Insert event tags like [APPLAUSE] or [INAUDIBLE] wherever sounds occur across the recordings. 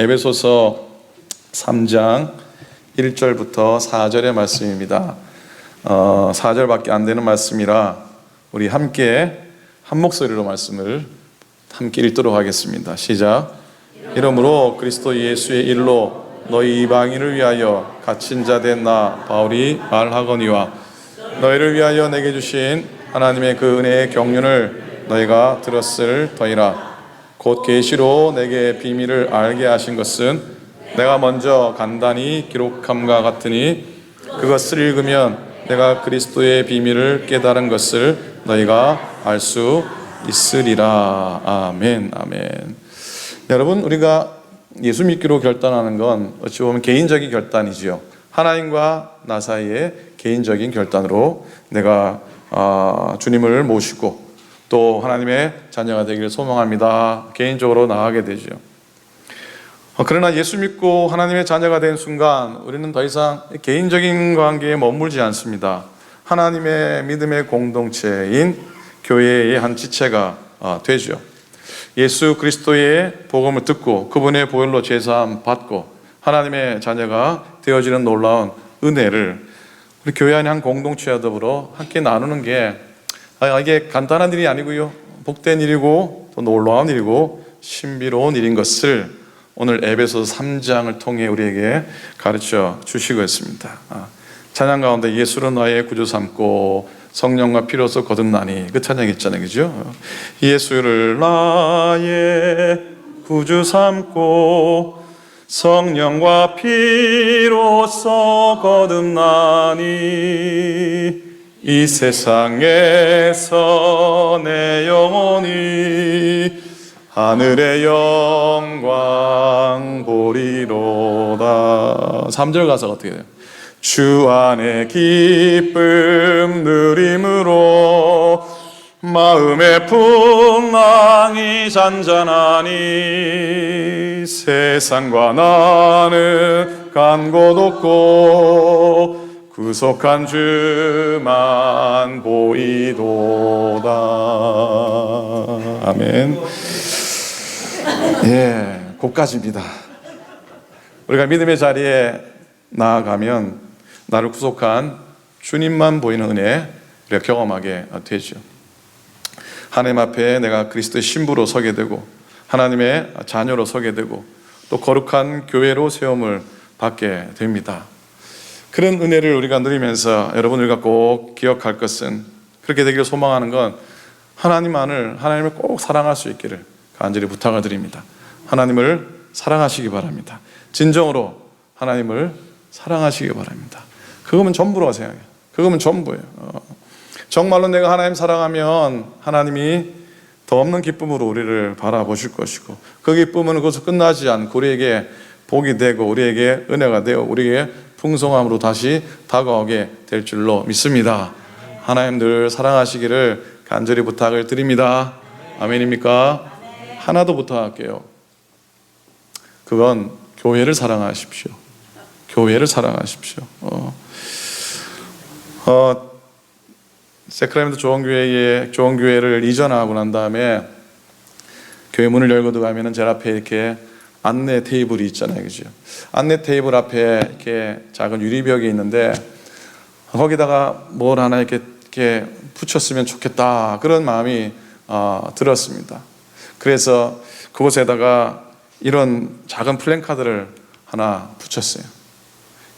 에베소서 3장 1절부터 4절의 말씀입니다. 어, 4절밖에 안 되는 말씀이라 우리 함께 한 목소리로 말씀을 함께 읽도록 하겠습니다. 시작. 이러므로 그리스도 예수의 일로 너희 이방인을 위하여 갇힌 자 된 나 바울이 말하거니와 너희를 위하여 내게 주신 하나님의 그 은혜의 경륜을 너희가 들었을 터이라 곧 계시로 내게 비밀을 알게 하신 것은 내가 먼저 간단히 기록함과 같으니 그것을 읽으면 내가 그리스도의 비밀을 깨달은 것을 너희가 알 수 있으리라 아멘 아멘 여러분 우리가 예수 믿기로 결단하는 건 어찌 보면 개인적인 결단이지요. 하나님과 나 사이의 개인적인 결단으로 내가 아, 주님을 모시고 또 하나님의 자녀가 되기를 소망합니다. 개인적으로 나아가게 되죠. 어, 그러나 예수 믿고 하나님의 자녀가 된 순간 우리는 더 이상 개인적인 관계에 머물지 않습니다. 하나님의 믿음의 공동체인 교회의 한 지체가 아, 되죠. 예수 그리스도의 복음을 듣고 그분의 보혈로 제사함 받고 하나님의 자녀가 되어지는 놀라운 은혜를 우리 교회 안의 한 공동체와 더불어 함께 나누는 게 아, 이게 간단한 일이 아니고요. 복된 일이고 또 놀라운 일이고 신비로운 일인 것을 오늘 에베소 3장을 통해 우리에게 가르쳐 주시고 있습니다. 아, 찬양 가운데 예수로 나의 구주 삼고 성령과 피로서 거듭나니 그 찬양 있잖아요, 그죠? 예수를 나의 구주 삼고 성령과 피로서 거듭나니 이 세상에서 내 영혼이 하늘의 영광 보리로다. 3절 가사가 어떻게 돼요? 주 안에 기쁨 누림으로 마음의 풍랑이 잔잔하니 세상과 나는 간곳 없고 구속한 주만 보이도다 아멘 예, 고까지입니다 우리가 믿음의 자리에 나아가면 나를 구속한 주님만 보이는 은혜 우리가 경험하게 되죠. 하나님 앞에 내가 그리스도의 신부로 서게 되고 하나님의 자녀로 서게 되고 또 거룩한 교회로 세움을 받게 됩니다. 그런 은혜를 우리가 누리면서 여러분 우리가 꼭 기억할 것은 그렇게 되기를 소망하는 건 하나님만을 하나님을 꼭 사랑할 수 있기를 간절히 부탁을 드립니다. 하나님을 사랑하시기 바랍니다. 진정으로 하나님을 사랑하시기 바랍니다. 그거면 전부라고 생각해요. 그거면 전부예요. 어. 정말로 내가 하나님 사랑하면 하나님이 더 없는 기쁨으로 우리를 바라보실 것이고 그 기쁨은 그것서 끝나지 않고 우리에게 복이 되고 우리에게 은혜가 되어 우리에게 풍성함으로 다시 다가오게 될 줄로 믿습니다. 하나님 늘 사랑하시기를 간절히 부탁을 드립니다. 아멘입니까? 하나 더 부탁할게요. 그건 교회를 사랑하십시오. 교회를 사랑하십시오. 어, 어, 세크라멘트 좋은 교회에 좋은 교회를 이전하고 난 다음에 교회 문을 열고 들어가면은 제 앞에 이렇게 안내 테이블이 있잖아요, 그죠? 안내 테이블 앞에 이렇게 작은 유리벽이 있는데 거기다가 뭘 하나 이렇게, 이렇게 붙였으면 좋겠다 그런 마음이 어, 들었습니다. 그래서 그곳에다가 이런 작은 플랜카드를 하나 붙였어요.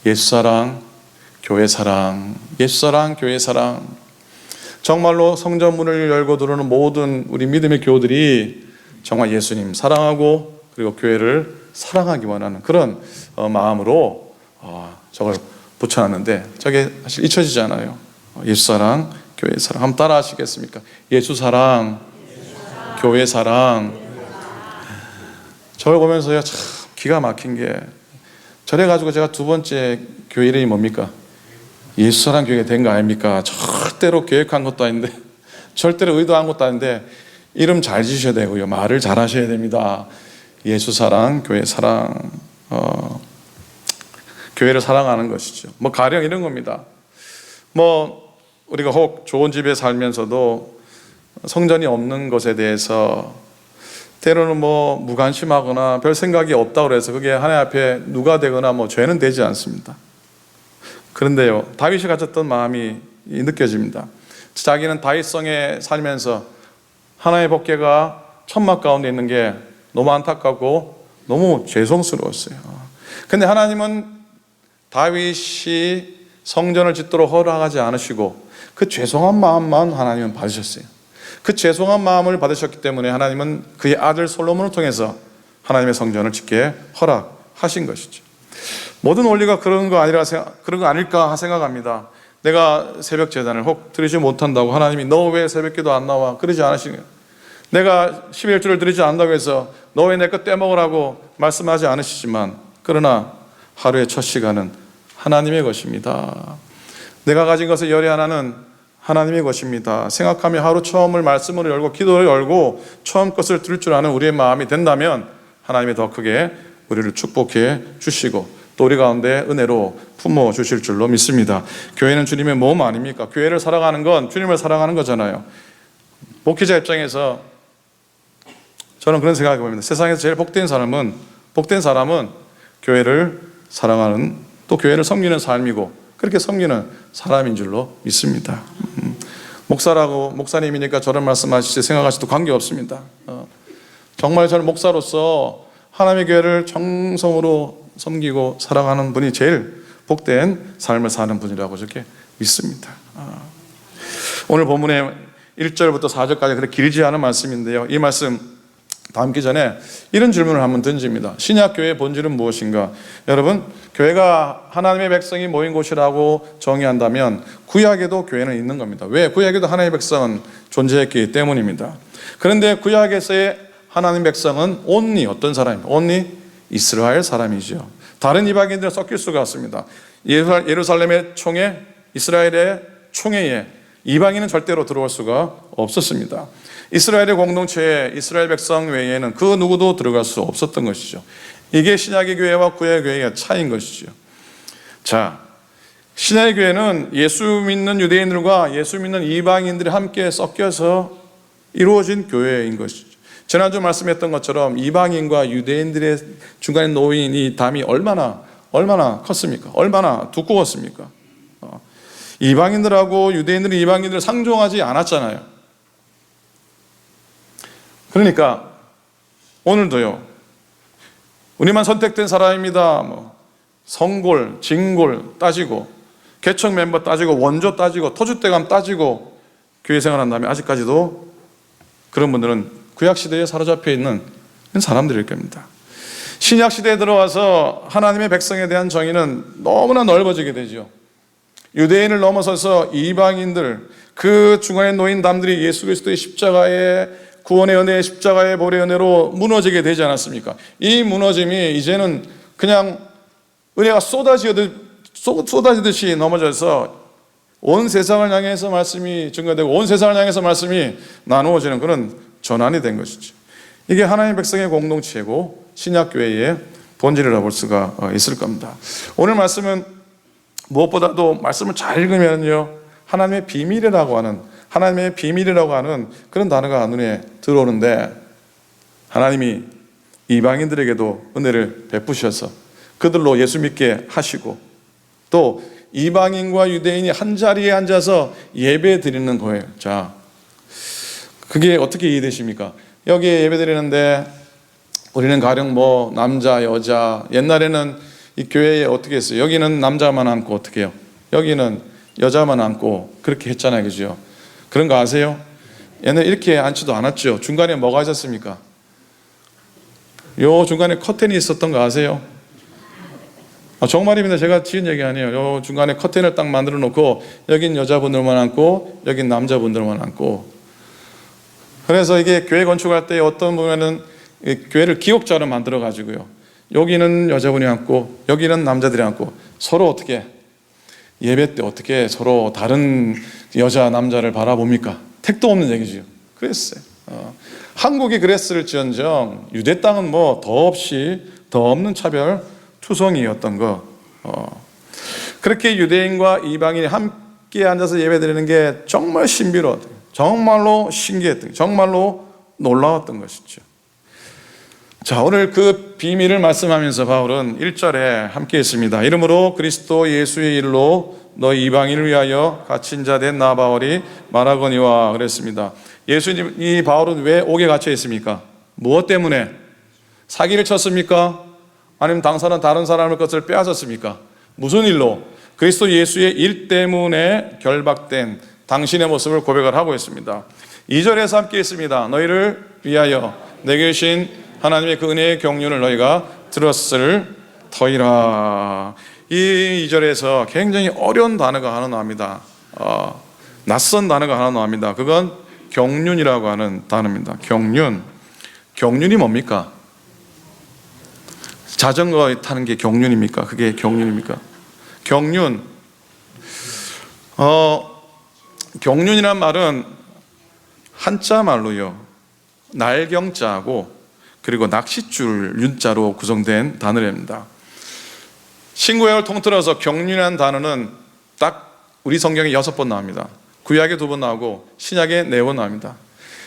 예수 사랑, 교회 사랑, 예수 사랑, 교회 사랑. 정말로 성전 문을 열고 들어오는 모든 우리 믿음의 교우들이 정말 예수님 사랑하고 그리고 교회를 사랑하기 원하는 그런 어, 마음으로 어, 저걸 붙여놨는데 저게 사실 잊혀지지 않아요. 어, 예수 사랑, 교회 사랑. 한번 따라 하시겠습니까? 예수 사랑, 교회 사랑. 저걸 보면서요, 참 기가 막힌 게 저래 가지고 제가 두 번째 교회 이름이 뭡니까? 예수 사랑 교회가 된 거 아닙니까? 절대로 계획한 것도 아닌데, 절대로 의도한 것도 아닌데, 이름 잘 지셔야 되고요. 말을 잘 하셔야 됩니다. 예수 사랑, 교회 사랑, 어, 교회를 사랑하는 것이죠. 뭐, 가령 이런 겁니다. 뭐, 우리가 혹 좋은 집에 살면서도 성전이 없는 것에 대해서 때로는 뭐 무관심하거나 별 생각이 없다 그래서 그게 하나님 앞에 누가 되거나 뭐 죄는 되지 않습니다. 그런데요, 다윗이 가졌던 마음이 느껴집니다. 자기는 다윗성에 살면서 하나의 법궤가 천막 가운데 있는 게 너무 안타깝고 너무 죄송스러웠어요. 근데 하나님은 다윗이 성전을 짓도록 허락하지 않으시고 그 죄송한 마음만 하나님은 받으셨어요. 그 죄송한 마음을 받으셨기 때문에 하나님은 그의 아들 솔로몬을 통해서 하나님의 성전을 짓게 허락하신 것이죠. 모든 원리가 그런 거 아니라 그런 거 아닐까 생각합니다. 내가 새벽 재단을 혹 드리지 못한다고 하나님이 너 왜 새벽 기도 안 나와 그러지 않으시는 내가 11주를 드리지 않는다고 해서 너 왜내거 떼먹으라고 말씀하지 않으시지만 그러나 하루의 첫 시간은 하나님의 것입니다. 내가 가진 것의 열의 하나는 하나님의 것입니다. 생각하며 하루 처음을 말씀으로 열고 기도를 열고 처음 것을 들을 줄 아는 우리의 마음이 된다면 하나님이 더 크게 우리를 축복해 주시고 또 우리 가운데 은혜로 품어 주실 줄로 믿습니다. 교회는 주님의 몸 아닙니까? 교회를 사랑하는 건 주님을 사랑하는 거잖아요. 목회자 입장에서 저는 그런 생각이 봅니다. 세상에서 제일 복된 사람은 복된 사람은 교회를 사랑하는 또 교회를 섬기는 삶이고 그렇게 섬기는 사람인 줄로 믿습니다. 음, 목사라고 목사님이니까 저런 말씀하시지 생각하셔도 관계 없습니다. 어, 정말 저는 목사로서 하나님의 교회를 정성으로 섬기고 사랑하는 분이 제일 복된 삶을 사는 분이라고 저렇게 믿습니다. 아. 오늘 본문의 1절부터 4절까지 그렇게 길지 않은 말씀인데요. 이 말씀 담기 전에 이런 질문을 한번 던집니다. 신약 교회의 본질은 무엇인가? 여러분, 교회가 하나님의 백성이 모인 곳이라고 정의한다면 구약에도 교회는 있는 겁니다. 왜? 구약에도 하나님의 백성은 존재했기 때문입니다. 그런데 구약에서의 하나님 백성은 온리 어떤 사람입니까? 온리 이스라엘 사람이죠. 다른 이방인들은 섞일 수가 없습니다. 예루살- 예루살렘의 총회, 이스라엘의 총회에 이방인은 절대로 들어올 수가 없었습니다. 이스라엘의 공동체에 이스라엘 백성 외에는 그 누구도 들어갈 수 없었던 것이죠. 이게 신약의 교회와 구약의 교회의 차이인 것이죠. 자, 신약의 교회는 예수 믿는 유대인들과 예수 믿는 이방인들이 함께 섞여서 이루어진 교회인 것이죠. 지난주 말씀했던 것처럼 이방인과 유대인들의 중간에 놓인 이 담이 얼마나 얼마나 컸습니까? 얼마나 두꺼웠습니까? 어, 이방인들하고 유대인들이 이방인들을 상종하지 않았잖아요. 그러니까 오늘도요. 우리만 선택된 사람입니다. 뭐 성골, 진골 따지고 개척 멤버 따지고 원조 따지고 토주대감 따지고 교회 생활한 다음에 아직까지도 그런 분들은 구약 시대에 사로잡혀 있는 사람들일 겁니다. 신약 시대에 들어와서 하나님의 백성에 대한 정의는 너무나 넓어지게 되죠. 유대인을 넘어서서 이방인들 그 중간에 놓인 남들이 예수 그리스도의 십자가의 구원의 은혜의 십자가의 보의 은혜로 무너지게 되지 않았습니까? 이 무너짐이 이제는 그냥 은혜가 쏟아지듯 쏟아지듯이 넘어져서 온 세상을 향해서 말씀이 증거되고 온 세상을 향해서 말씀이 나누어지는 그런 전환이 된 것이죠. 이게 하나님 백성의 공동체고 신약 교회의 본질이라고 볼 수가 어, 있을 겁니다. 오늘 말씀은 무엇보다도 말씀을 잘 읽으면요 하나님의 비밀이라고 하는 하나님의 비밀이라고 하는 그런 단어가 눈에 들어오는데 하나님이 이방인들에게도 은혜를 베푸셔서 그들로 예수 믿게 하시고 또 이방인과 유대인이 한 자리에 앉아서 예배 드리는 거예요. 자, 그게 어떻게 이해되십니까? 여기에 예배 드리는데 우리는 가령 뭐 남자, 여자, 옛날에는 이 교회에 어떻게 했어요? 여기는 남자만 앉고 어떻게 해요? 여기는 여자만 앉고 그렇게 했잖아요. 그죠? 그런 거 아세요? 옛날에 이렇게 앉지도 않았죠. 중간에 뭐가 있었습니까? 요 중간에 커튼이 있었던 거 아세요? 아, 정말입니다. 제가 지은 얘기 아니에요. 요 중간에 커튼을 딱 만들어 놓고 여긴 여자분들만 앉고 여긴 남자분들만 앉고 그래서 이게 교회 건축할 때 어떤 보면은 이 교회를 기옥자로 만들어 가지고요. 여기는 여자분이 앉고 여기는 남자들이 앉고 서로 어떻게 예배 때 어떻게 서로 다른 여자 남자를 바라봅니까? 택도 없는 얘기죠. 그랬어요. 어. 한국이 그랬을지언정 유대 땅은 뭐 더 없이 더 없는 차별 투성이었던 거. 어. 그렇게 유대인과 이방인이 함께 앉아서 예배드리는 게 정말 신비로웠던, 정말로 신기했던, 정말로 놀라웠던 것이죠. 자, 오늘 그 비밀을 말씀하면서 바울은 1절에 함께 했습니다. 이름으로 그리스도 예수의 일로 너희 이방인을 위하여 갇힌 자 된 나 바울이 말하거니와 그랬습니다. 예수님, 이 바울은 왜 옥에 갇혀 있습니까? 무엇 때문에? 사기를 쳤습니까? 아니면 당사는 다른 사람의 것을 빼앗았습니까? 무슨 일로? 그리스도 예수의 일 때문에 결박된 당신의 모습을 고백을 하고 있습니다. 2절에서 함께 있습니다. 너희를 위하여 내게 주신 하나님의 그 은혜의 경륜을 너희가 들었을 터이라. 이 2절에서 굉장히 어려운 단어가 하나 나옵니다. 어, 낯선 단어가 하나 나옵니다. 그건 경륜이라고 하는 단어입니다. 경륜. 경륜이 뭡니까? 자전거 타는 게 경륜입니까? 그게 경륜입니까? 경륜. 어, 경륜이란 말은 한자 말로요. 날경자하고 그리고 낚싯줄 윤자로 구성된 단어입니다. 신구약을 통틀어서 경륜이라는 단어는 딱 우리 성경에 여섯 번 나옵니다. 구약에 두 번 나오고 신약에 네 번 나옵니다.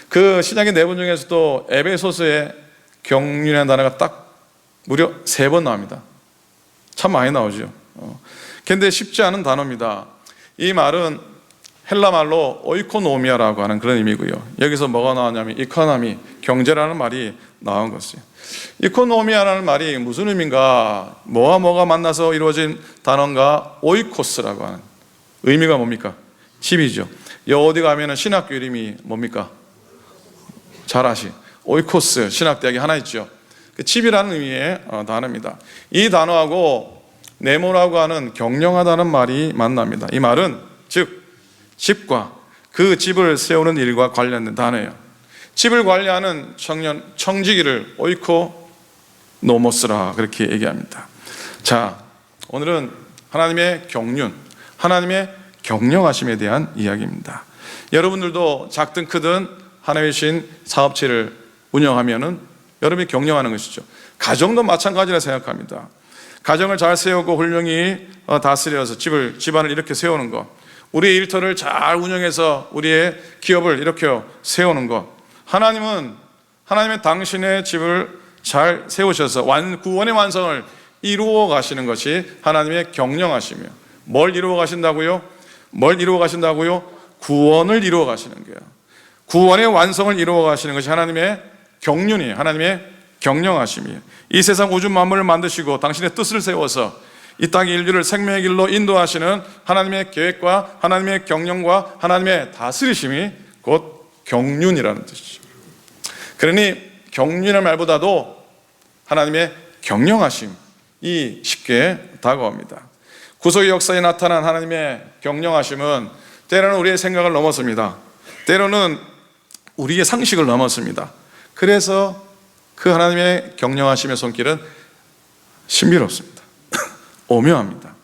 그 신약의 네 번 중에서도 에베소서에 경륜이라는 단어가 딱 무려 세 번 나옵니다. 참 많이 나오죠. 어. 근데 쉽지 않은 단어입니다. 이 말은 헬라 말로 오이코노미아라고 하는 그런 의미고요. 여기서 뭐가 나왔냐면 이코노미, 경제라는 말이 나온 것이에요. 이코노미아라는 말이 무슨 의미인가? 뭐와 뭐가 만나서 이루어진 단어인가? 오이코스라고 하는 의미가 뭡니까? 집이죠. 여 어디 가면은 신학교 이름이 뭡니까? 잘 아시. 오이코스 신학대학이 하나 있죠. 그 집이라는 의미의 어, 단어입니다. 이 단어하고 네모라고 하는 경영하다는 말이 만납니다. 이 말은 즉 집과 그 집을 세우는 일과 관련된 단어예요. 집을 관리하는 청년 청지기를 오이코 노모스라 그렇게 얘기합니다. 자, 오늘은 하나님의 경륜, 하나님의 경영하심에 대한 이야기입니다. 여러분들도 작든 크든 하나님의 신 사업체를 운영하면은 여러분이 경영하는 것이죠. 가정도 마찬가지라 생각합니다. 가정을 잘 세우고 훌륭히 어, 다스려서 집을 집안을 이렇게 세우는 것, 우리의 일터를 잘 운영해서 우리의 기업을 이렇게 세우는 것. 하나님은 하나님의 당신의 집을 잘 세우셔서 완, 구원의 완성을 이루어 가시는 것이 하나님의 경영하시며 뭘 이루어 가신다고요? 뭘 이루어 가신다고요? 구원을 이루어 가시는 거예요. 구원의 완성을 이루어 가시는 것이 하나님의 경륜이에요. 하나님의 경영하심이에요. 이 세상 우주 만물을 만드시고 당신의 뜻을 세워서 이 땅의 인류를 생명의 길로 인도하시는 하나님의 계획과 하나님의 경영과 하나님의 다스리심이 곧 경륜이라는 뜻이죠. 그러니 경륜의 말보다도 하나님의 경영하심이 쉽게 다가옵니다. 구속의 역사에 나타난 하나님의 경영하심은 때로는 우리의 생각을 넘었습니다. 때로는 우리의 상식을 넘었습니다. 그래서 그 하나님의 경영하심의 손길은 신비롭습니다. [LAUGHS] 오묘합니다.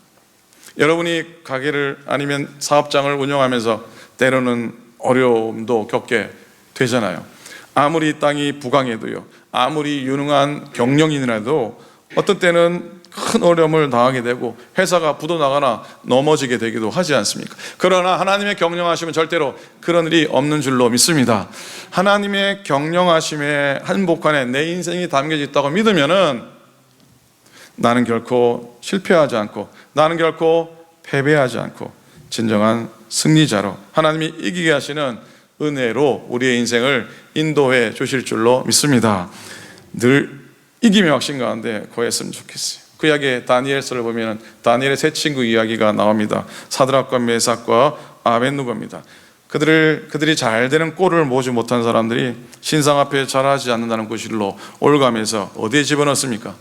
여러분이 가게를 아니면 사업장을 운영하면서 때로는 어려움도 겪게 되잖아요. 아무리 땅이 부강해도요, 아무리 유능한 경영인이라도 어떤 때는 큰 어려움을 당하게 되고 회사가 부도나거나 넘어지게 되기도 하지 않습니까? 그러나 하나님의 경영하심은 절대로 그런 일이 없는 줄로 믿습니다. 하나님의 경영하심의 한복판에 내 인생이 담겨져 있다고 믿으면은 나는 결코 실패하지 않고 나는 결코 패배하지 않고 진정한 승리자로 하나님이 이기게 하시는 은혜로 우리의 인생을 인도해 주실 줄로 믿습니다. 늘 이김의 확신 가운데 거했으면 좋겠어요. 그 이야기에 다니엘서를 보면 다니엘의 세 친구 이야기가 나옵니다. 사드락과 메삭과 아벤누고입니다. 그들을 그들이 잘 되는 꼴을 모지 못한 사람들이 신상 앞에 잘하지 않는다는 구실로 올가면서 어디에 집어넣습니까?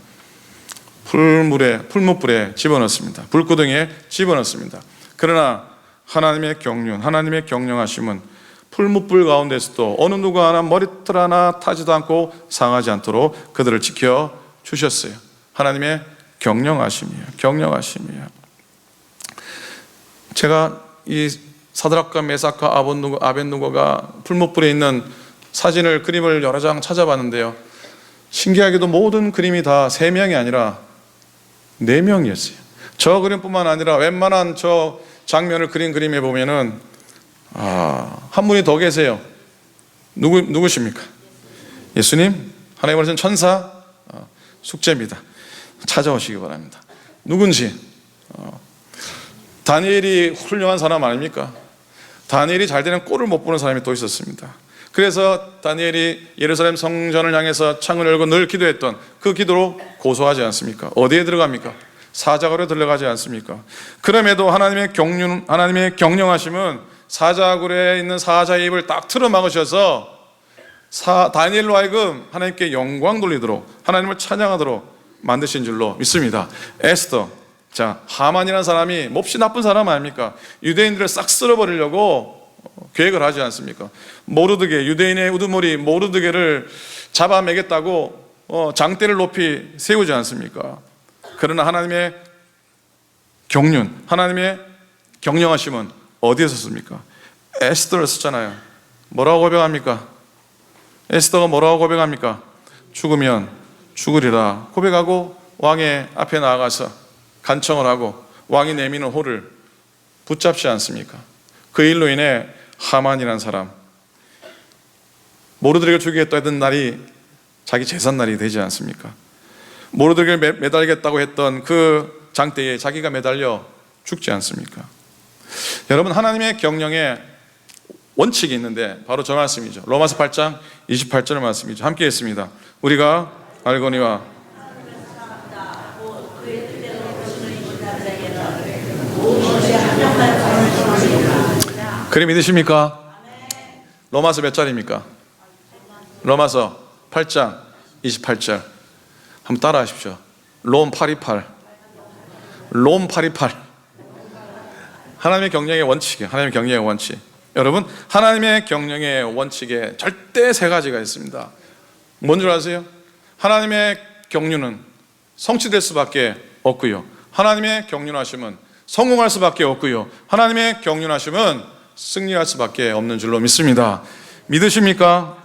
풀물에 풀무불에 집어넣습니다. 불구덩이에 집어넣습니다. 그러나 하나님의 경륜, 하나님의 경영하심은 풀무불 가운데서도 어느 누구 하나 머리털 하나 타지도 않고 상하지 않도록 그들을 지켜 주셨어요. 하나님의 경영하심이에요. 경영하심이에요. 제가 이 사드락과 아벤누고, 아벤누고가 풀무불에 있는 사진을 그림을 여러 장 찾아봤는데요. 신기하게도 모든 그림이 다 세 명이 아니라 네 명이었어요. 저 그림뿐만 아니라 웬만한 저 장면을 그린 그림에 보면은 아, 한 분이 더 계세요. 누구 누구십니까? 예수님, 하나님 말씀 천사 숙제입니다. 찾아오시기 바랍니다. 누군지 어, 다니엘이 훌륭한 사람 아닙니까? 다니엘이 잘 되는 꼴을 못 보는 사람이 또 있었습니다. 그래서 다니엘이 예루살렘 성전을 향해서 창을 열고 늘 기도했던 그 기도로 고소하지 않습니까? 어디에 들어갑니까? 사자굴에 들어가지 않습니까? 그럼에도 하나님의 경륜, 하나님의 경영하심은 사자굴에 있는 사자의 입을 딱 틀어 막으셔서 사, 다니엘로 하여금 하나님께 영광 돌리도록 하나님을 찬양하도록 만드신 줄로 믿습니다. 에스더, 자 하만이라는 사람이 몹시 나쁜 사람 아닙니까? 유대인들을 싹 쓸어버리려고 계획을 하지 않습니까? 모르드게 유대인의 우두머리 모르드게를 잡아매겠다고 어, 장대를 높이 세우지 않습니까? 그러나 하나님의 경륜, 하나님의 경영하심은 어디에서 씁니까? 에스더를 쓰잖아요. 뭐라고 고백합니까? 에스더가 뭐라고 고백합니까? 죽으면 죽으리라 고백하고 왕의 앞에 나아가서 간청을 하고 왕이 내미는 호를 붙잡지 않습니까? 그 일로 인해 하만이라는 사람 모르드에게 죽이겠다 했던 날이 자기 재산 날이 되지 않습니까? 모르드에게 매- 매달겠다고 했던 그 장대에 자기가 매달려 죽지 않습니까? 여러분 하나님의 경영에 원칙이 있는데 바로 저 말씀이죠. 로마서 8장 28절 말씀이죠. 함께 했습니다. 우리가 알거니와 그래 믿으십니까? 로마서 몇 절입니까? 로마서 8장 28절 한번 따라 하십시오. 롬 828. 롬 828. 하나님의 경영의 원칙이에요. 하나님의 경영의 원칙. 여러분, 하나님의 경영의 원칙에 절대 세 가지가 있습니다. 뭔 줄 아세요? 하나님의 경륜은 성취될 수밖에 없고요. 하나님의 경륜하심은 성공할 수밖에 없고요. 하나님의 경륜하심은 승리할 수밖에 없는 줄로 믿습니다. 믿으십니까?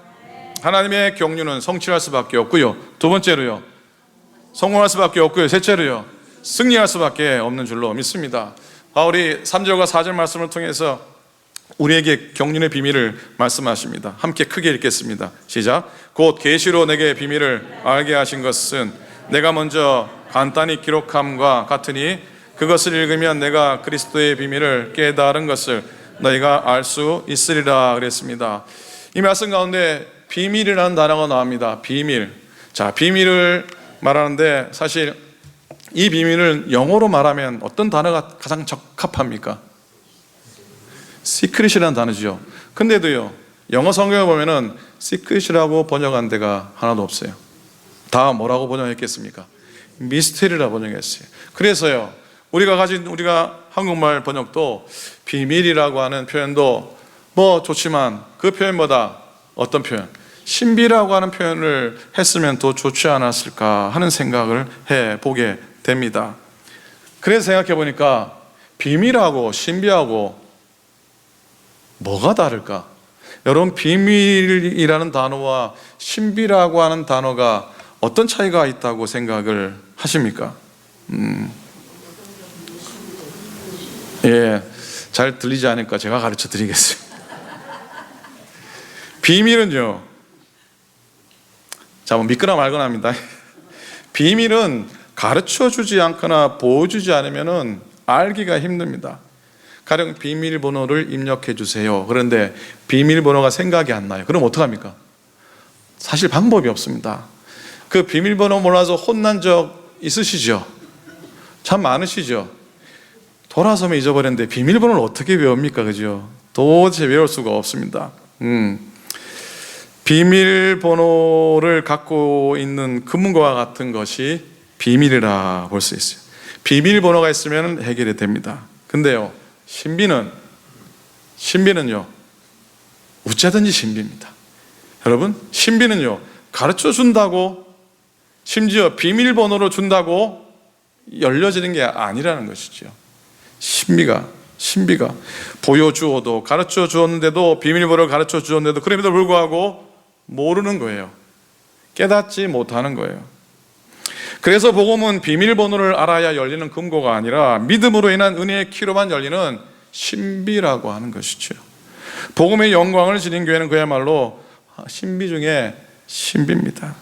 하나님의 경륜은 성취할 수밖에 없고요. 두 번째로요. 성공할 수밖에 없고요. 셋째로요. 승리할 수밖에 없는 줄로 믿습니다. 바울이 3절과 4절 말씀을 통해서 우리에게 경륜의 비밀을 말씀하십니다. 함께 크게 읽겠습니다. 시작. 곧 계시로 내게 비밀을 알게 하신 것은 내가 먼저 간단히 기록함과 같으니 그것을 읽으면 내가 그리스도의 비밀을 깨달은 것을 너희가 알 수 있으리라 그랬습니다. 이 말씀 가운데 비밀이라는 단어가 나옵니다. 비밀. 자, 비밀을 말하는데 사실 이 비밀을 영어로 말하면 어떤 단어가 가장 적합합니까? 시크릿이라는 단어죠. 근데도요, 영어 성경에 보면은 시크릿이라고 번역한 데가 하나도 없어요. 다 뭐라고 번역했겠습니까? 미스테리라 번역했어요. 그래서요, 우리가 가진 우리가 한국말 번역도 비밀이라고 하는 표현도 뭐 좋지만 그 표현보다 어떤 표현? 신비라고 하는 표현을 했으면 더 좋지 않았을까 하는 생각을 해 보게 됩니다. 그래서 생각해 보니까 비밀하고 신비하고 뭐가 다를까? 여러분 비밀이라는 단어와 신비라고 하는 단어가 어떤 차이가 있다고 생각을 하십니까? 음. 예, 잘 들리지 않으니까 제가 가르쳐 드리겠습니다. [LAUGHS] 비밀은요, 자, 뭐 믿거나 말거나 합니다. 비밀은 가르쳐 주지 않거나 보여 주지 않으면은 알기가 힘듭니다. 가령 비밀번호를 입력해 주세요. 그런데 비밀번호가 생각이 안 나요. 그럼 어떡합니까? 사실 방법이 없습니다. 그 비밀번호 몰라서 혼난 적 있으시죠? 참 많으시죠? 돌아서면 잊어버렸는데 비밀번호를 어떻게 외웁니까? 그죠? 도대체 외울 수가 없습니다. 음. 비밀번호를 갖고 있는 금문과 같은 것이 비밀이라 볼 수 있어요. 비밀번호가 있으면 해결이 됩니다. 근데요, 신비는, 신비는요, 어쩌든지 신비입니다. 여러분, 신비는요, 가르쳐 준다고, 심지어 비밀번호로 준다고 열려지는 게 아니라는 것이죠. 신비가, 신비가 보여주어도 가르쳐 주었는데도 비밀번호를 가르쳐 주었는데도 그럼에도 불구하고 모르는 거예요. 깨닫지 못하는 거예요. 그래서 복음은 비밀번호를 알아야 열리는 금고가 아니라 믿음으로 인한 은혜의 키로만 열리는 신비라고 하는 것이죠. 복음의 영광을 지닌 교회는 그야말로 신비 중에 신비입니다.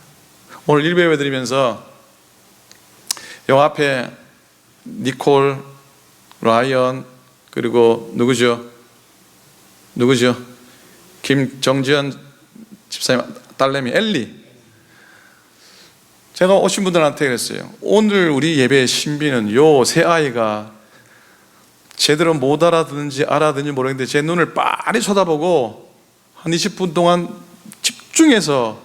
오늘 일배회 드리면서 요 앞에 니콜, 라이언 그리고 누구죠? 누구죠? 김정지현 집사님 딸내미 엘리. 제가 오신 분들한테 그랬어요. 오늘 우리 예배의 신비는 요 세 아이가 제대로 못 알아듣는지 알아듣는지 모르겠는데 제 눈을 빤히 쳐다보고 한 20분 동안 집중해서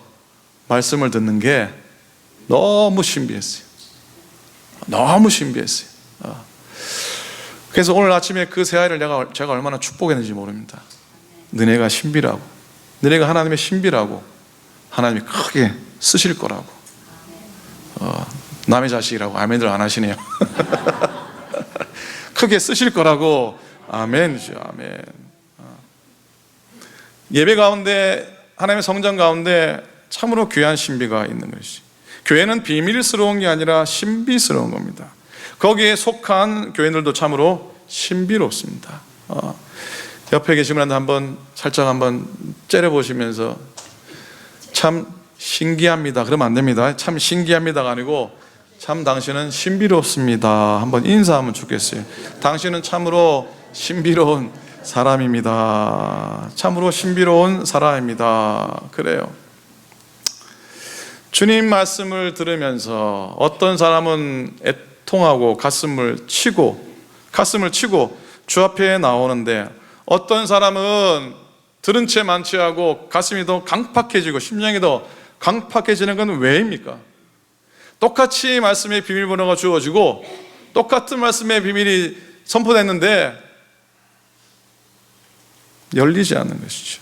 말씀을 듣는 게 너무 신비했어요. 너무 신비했어요. 어. 그래서 오늘 아침에 그 세 아이를 내가 제가 얼마나 축복했는지 모릅니다. 너네가 신비라고, 너네가 하나님의 신비라고, 하나님이 크게 쓰실 거라고. 어, 남의 자식이라고 아멘들 안 하시네요. [LAUGHS] 크게 쓰실 거라고 아멘이죠. 아멘. 어. 예배 가운데 하나님의 성장 가운데 참으로 귀한 신비가 있는 것이. 교회는 비밀스러운 게 아니라 신비스러운 겁니다. 거기에 속한 교회들도 참으로 신비롭습니다. 어, 옆에 분한테 한번 살짝 한번 째려보시면서 참 신기합니다. 그러면 안 됩니다. 참 신기합니다가 아니고 참 당신은 신비롭습니다. 한번 인사하면 좋겠어요. 당신은 참으로 신비로운 사람입니다. 참으로 신비로운 사람입니다. 그래요. 주님 말씀을 들으면서 어떤 사람은 애통하고 가슴을 치고 가슴을 치고 주 앞에 나오는데 어떤 사람은 들은 채 만취하고 가슴이 더 강팍해지고 심령이 더 강팍해지는 건 왜입니까? 똑같이 말씀의 비밀번호가 주어지고 똑같은 말씀의 비밀이 선포됐는데 열리지 않는 것이죠.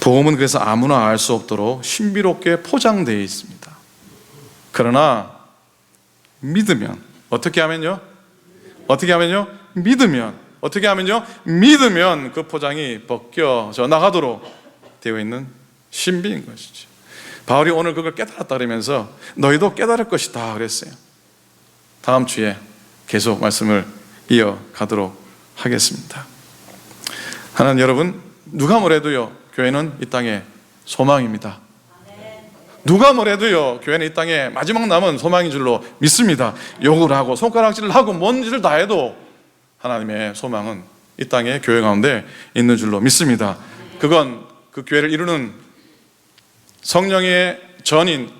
복음은 그래서 아무나 알 수 없도록 신비롭게 포장되어 있습니다. 그러나 믿으면 어떻게 하면요? 어떻게 하면요? 믿으면 어떻게 하면요? 믿으면 그 포장이 벗겨져 나가도록 되어 있는 신비인 것이죠. 바울이 오늘 그걸 깨달았다 그러면서 너희도 깨달을 것이다 그랬어요. 다음 주에 계속 말씀을 이어가도록 하겠습니다. 하나님 여러분 누가 뭐래도요 교회는 이 땅의 소망입니다. 누가 뭐래도요 교회는 이 땅에 마지막 남은 소망인 줄로 믿습니다. 욕을 하고 손가락질을 하고 뭔 짓을 다 해도 하나님의 소망은 이 땅의 교회 가운데 있는 줄로 믿습니다. 그건 그 교회를 이루는 성령의 전인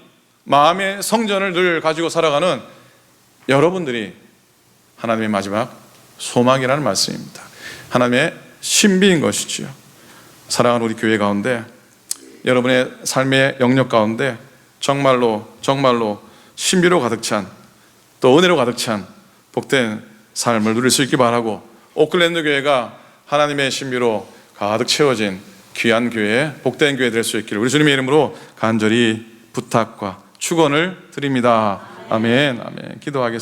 마음의 성전을 늘 가지고 살아가는 여러분들이 하나님의 마지막 소망이라는 말씀입니다. 하나님의 신비인 것이지요. 사랑하는 우리 교회 가운데 여러분의 삶의 영역 가운데 정말로 정말로 신비로 가득 찬 또 은혜로 가득 찬 복된 삶을 누릴 수 있기 바라고 오클랜드 교회가 하나님의 신비로 가득 채워진 귀한 교회, 복된 교회 될 수 있기를 우리 주님의 이름으로 간절히 부탁과 축원을 드립니다. 아멘. 아멘. 기도하겠습니다.